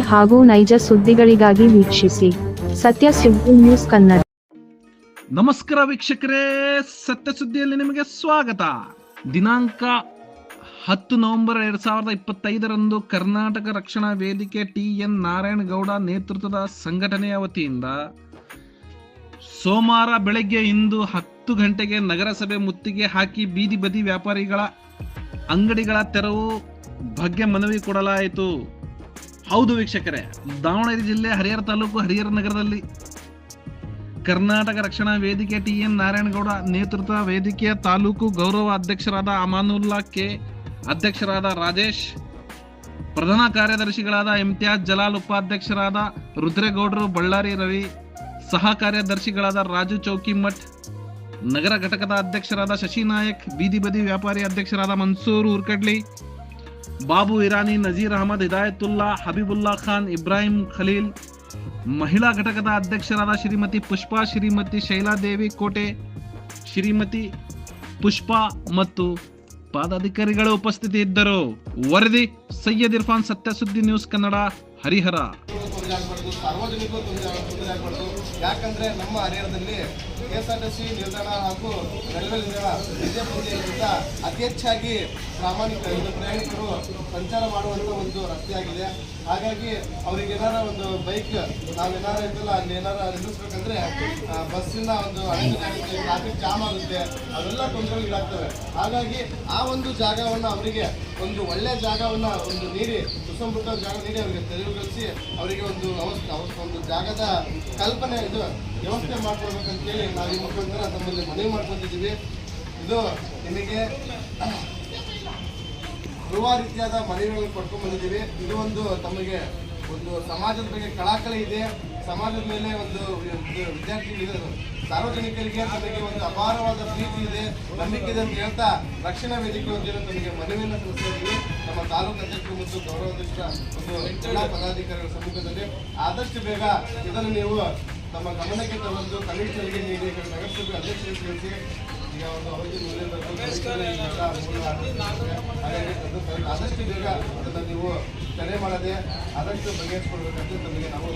ಹಾಗೂ ನೈಜ ಸುದ್ದಿಗಳಿಗಾಗಿ ವೀಕ್ಷಿಸಿ ಸತ್ಯ ಸುದ್ದಿ ನ್ಯೂಸ್ ಕನ್ನಡ. ನಮಸ್ಕಾರ ವೀಕ್ಷಕರೇ, ಸತ್ಯ ಸುದ್ದಿಯಲ್ಲಿ ನಿಮಗೆ ಸ್ವಾಗತ. ದಿನಾಂಕ ಹತ್ತು ನವೆಂಬರ್ ಎರಡ್ ಸಾವಿರದ ಇಪ್ಪತ್ತೈದರಂದು ಕರ್ನಾಟಕ ರಕ್ಷಣಾ ವೇದಿಕೆ ಟಿ ಎನ್ ನಾರಾಯಣಗೌಡ ನೇತೃತ್ವದ ಸಂಘಟನೆಯ ವತಿಯಿಂದ ಸೋಮವಾರ ಬೆಳಗ್ಗೆ ಇಂದು ಹತ್ತು ಗಂಟೆಗೆ ನಗರಸಭೆ ಮುತ್ತಿಗೆ ಹಾಕಿ ಬೀದಿ ಬದಿ ವ್ಯಾಪಾರಿಗಳ ಅಂಗಡಿಗಳ ತೆರವು ಬಗ್ಗೆ ಮನವಿ ಕೊಡಲಾಯಿತು. ಹೌದು ವೀಕ್ಷಕರೇ, ದಾವಣಗೆರೆ ಜಿಲ್ಲೆ ಹರಿಹರ ತಾಲೂಕು ಹರಿಹರ ನಗರದಲ್ಲಿ. ಕರ್ನಾಟಕ ರಕ್ಷಣಾ ವೇದಿಕೆ ಟಿ ಎನ್ ನಾರಾಯಣಗೌಡ ನೇತೃತ್ವ ವೇದಿಕೆಯ ತಾಲೂಕು ಗೌರವ ಅಧ್ಯಕ್ಷರಾದ ಅಮಾನುಲ್ಲಾ ಕೆ, ಅಧ್ಯಕ್ಷರಾದ ರಾಜೇಶ್. ಪ್ರಧಾನ ಕಾರ್ಯದರ್ಶಿಗಳಾದ ಇಮ್ತಿಯಾಜ್ ಜಲಾಲ್, ಉಪಾಧ್ಯಕ್ಷರಾದ ರುದ್ರೇಗೌಡರು, ಬಳ್ಳಾರಿ ರವಿ. ಸಹ ಕಾರ್ಯದರ್ಶಿಗಳಾದ ರಾಜು ಚೌಕಿಮಠ್. ನಗರ ಘಟಕದ ಅಧ್ಯಕ್ಷರಾದ ಶಶಿನಾಯಕ್ ಬೀದಿ ಬದಿ ವ್ಯಾಪಾರಿ ಅಧ್ಯಕ್ಷರಾದ ಮನ್ಸೂರ್ ಉರ್ಕಡ್ಲಿ ಬಾಬು ಇರಾನಿ, ನಜೀರ್ ಅಹಮದ್, ಹಿದಾಯತುಲ್ಲಾ, ಹಬೀಬುಲ್ಲಾ ಖಾನ್, ಇಬ್ರಾಹಿಂ ಖಲೀಲ್, ಮಹಿಳಾ ಘಟಕದ ಅಧ್ಯಕ್ಷರಾದ ಶ್ರೀಮತಿ ಪುಷ್ಪಾ, ಶ್ರೀಮತಿ ಶೈಲಾದೇವಿ ಕೋಟೆ, ಶ್ರೀಮತಿ ಪುಷ್ಪಾ ಮತ್ತು ಪದಾಧಿಕಾರಿಗಳು ಉಪಸ್ಥಿತಿ ಇದ್ದರು ವರದಿ, ಸೈಯದ್ ಇರ್ಫಾನ್ ಸತ್ಯಸುದ್ದಿ ನ್ಯೂಸ್ ಕನ್ನಡ, ಹರಿಹರ. ಆಗಬಾರ್ದು ಸಾರ್ವಜನಿಕರು ತೊಂದರೆ ತೊಂದರೆ ಆಗಬಾರ್ದು. ಯಾಕಂದ್ರೆ ನಮ್ಮ ಹರಿಹರದಲ್ಲಿ K S R T C ನಿಲ್ದಾಣ ಹಾಗೂ ರೈಲ್ವೆ ನಿಲ್ದಾಣ ಇದೇ ಪಂಚಾಯತ್ಗಿಂತ ಅತಿ ಹೆಚ್ಚಾಗಿ ಪ್ರಾಮಾಣಿಕ ಇದು ಪ್ರಯಾಣಿಕರು ಸಂಚಾರ ಮಾಡುವಂಥ ಒಂದು ರಸ್ತೆಯಾಗಿದೆ. ಹಾಗಾಗಿ ಅವರಿಗೇನಾರ ಒಂದು ಬೈಕ್ ನಾವೇನಾರ ಇದ್ದಲ್ಲ ಅಲ್ಲಿ ಏನಾರ ನಿಲ್ಲಿಸ್ಬೇಕಂದ್ರೆ ಬಸ್ಸಿನ ಒಂದು ಆಗುತ್ತೆ ಟ್ರಾಫಿಕ್ ಜಾಮ್ ಆಗುತ್ತೆ, ಅವೆಲ್ಲ ತೊಂದರೆಗಳಾಗ್ತವೆ ಹಾಗಾಗಿ ಆ ಒಂದು ಜಾಗವನ್ನು ಅವರಿಗೆ, ಒಂದು ಒಳ್ಳೆ ಜಾಗವನ್ನು ಒಂದು ನೀಡಿ ಸುಸಂಬೃತ ಜಾಗ ನೀಡಿ ಅವರಿಗೆ ತೆರವುಗೊಳಿಸಿ, ಅವರಿಗೆ ಒಂದು ಅವಸ್ಥೆ ಒಂದು ಜಾಗದ ಕಲ್ಪನೆ, ಇದು ವ್ಯವಸ್ಥೆ ಮಾಡ್ಕೊಳ್ಬೇಕಂತೇಳಿ ನಾವು ಈ ಮುಖಾಂತರ ತಮ್ಮಲ್ಲಿ ಮನವಿ ಮಾಡ್ಕೊತಿದ್ದೀವಿ. ಇದು ನಿಮಗೆ ಹಲವಾರು ರೀತಿಯಾದ ಮನವಿಗಳನ್ನು ಪಡ್ಕೊಂಡ್ಬಂದಿದ್ದೀವಿ ಇದು ಒಂದು ತಮಗೆ ಒಂದು ಸಮಾಜದ ಬಗ್ಗೆ ಕಳಕಳಿ ಇದೆ. ಸಮಾಜದ ಮೇಲೆ ಒಂದು ವಿದ್ಯಾರ್ಥಿಗಳು ಸಾರ್ವಜನಿಕರಿಗೆ ತಮಗೆ ಒಂದು ಅಪಾರವಾದ ಪ್ರೀತಿ ಇದೆ. ನಂಬಿಕೆ ಇದೆ ಅಂತ ಹೇಳ್ತಾ ರಕ್ಷಣಾ ವೇದಿಕೆ ವತಿಯಿಂದ ತಮಗೆ ಮನವಿಯನ್ನು ಸಲ್ಲಿಸ್ತಾ ಇದ್ದೀವಿ ನಮ್ಮ ತಾಲೂಕು ಅಧ್ಯಕ್ಷರು ಮತ್ತು ಗೌರವಾಧ್ಯಕ್ಷರ ಒಂದು ಜಿಲ್ಲಾ ಪದಾಧಿಕಾರಿಗಳ ಸಮ್ಮುಖದಲ್ಲಿ ಆದಷ್ಟು ಬೇಗ ಇದನ್ನು ನೀವು ತಮ್ಮ ಗಮನಕ್ಕೆ ತಗೊಂಡು ಕಮಿಷನರ್ಗೆ ನೀಡಿ. ನಗರಸಭೆ ಅಧ್ಯಕ್ಷರಿಗೆ ತಿಳಿಸಿ. ಈಗ ಒಂದು ಅವಧಿ ಆದಷ್ಟು ಬೇಗ ಅದನ್ನು ನೀವು ತಡೆ ಮಾಡದೆ ಆದಷ್ಟು ಬಗೆಹರಿಸ್ಕೊಳ್ಬೇಕಂತ ನಮಗೆ ನಾವು